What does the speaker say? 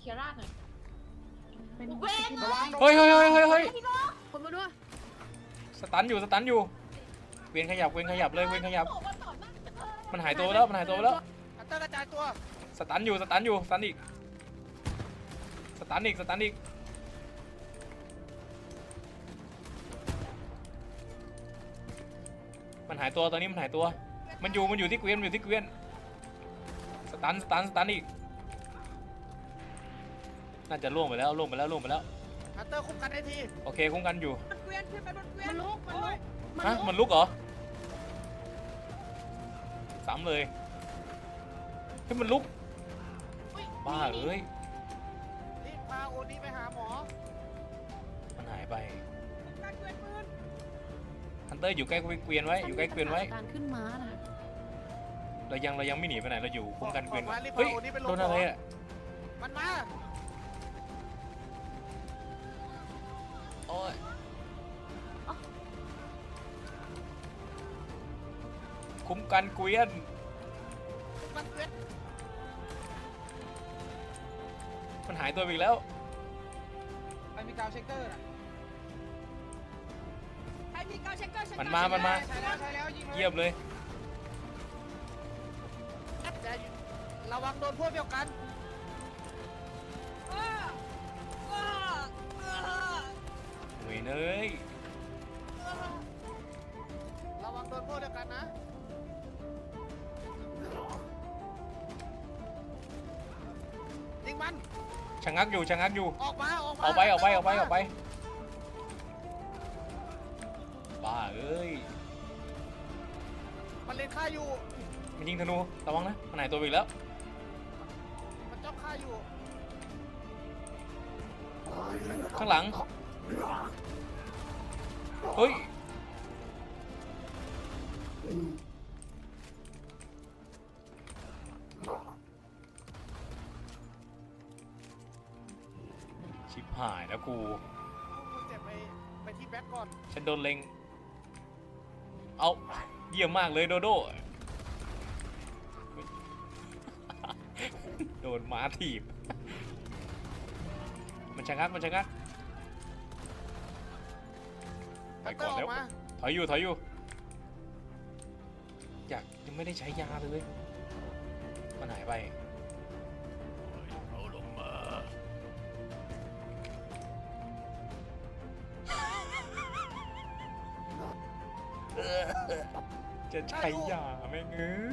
เคลียร่าหน่อยเป็นเว้นระวังเฮ้ยเฮ้ยเฮ้ยเฮ้ยเฮ้ยคนมาด้วยสตันอยู่สตันอยู่ เวียนขยับเวียนขยับเลยเวียนขยับ มันหายตัวไปแล้วมันหายตัวไปแล้วฮันเตอร์กระจายตัวสตันอยู่สตันอยู่สตันอีกสตันอีกสตันอีกมันหายตัวตอนนี้มันหายตัว มันอยู่มันอยู่ที่เกวียนมันอยู่ที่เกวียนสตันสตันสตันอีก น่าจะล่วงไปแล้วล่วงไปแล้วล่วงไปแล้ว ฮันเตอร์คุ้มกันไอทีโอเคคุ้มกันอยู่เกวียนขึ้นไปบนเกวียมันนลุกมันลุกฮะ มันลุกเหรอสามเลยเฮ้ยมันลุก อุ๊ยบ้าเอ้ย รีบพาโอนี้ไปหาหมอ มันหายไป การเกวียนปืนฮันเตอร์อยู่ใกล้เกวียนไว้ อยู่ใกล้เกวียนไว้ การขึ้นม้านะเรายังเรายังไม่หนีไปไหน เราอยู่คุ้มกันเกวียนบอกว่ารีบเฮ้ยพาโอนี้ไปลงโดนอะไรหมออะมันมา คุ้มกันเกวียนคุ้มกันเกวียนมันหายตัวไปอีกแล้วใครมีกาวเช็คเกอร์น่ะใครมีกาวเช็คเกอร์เช็คเกอร์มันมามันมา ใช่แล้วใช่แล้วยิงเลยเยียบเลย แต่ระวังโดนพวกเดียวกันเว้ยเนย ระวังโดนพวกเดียวกันนะ ชะงักอยู่ชะงักอยู่ ออกมาออกมาออกไปออกไปออกไปออกไปบ้าเอ้ย มันเล่นฆ่าอยู่ มันยิงธนูระวังนะมันหายตัวไปอีกแล้ว มันจ้องฆ่าอยู่ ข้างหลัง เฮ้ย ชิบหายแล้วกูมึงเจ็บไปไปที่แบ็คก่อนฉันโดนเล็ง เอาเยี่ยมมากเลยโดโดโดนม้าถีบ มันชะงักมันชะงักไปฮันเตก่ออนร์อแล้อวกมาถอยอยู่ถอยอยู่ อยากยังไม่ได้ใช้ยาเลยมันหายไป จะใช้ยาแม่งเอ้ย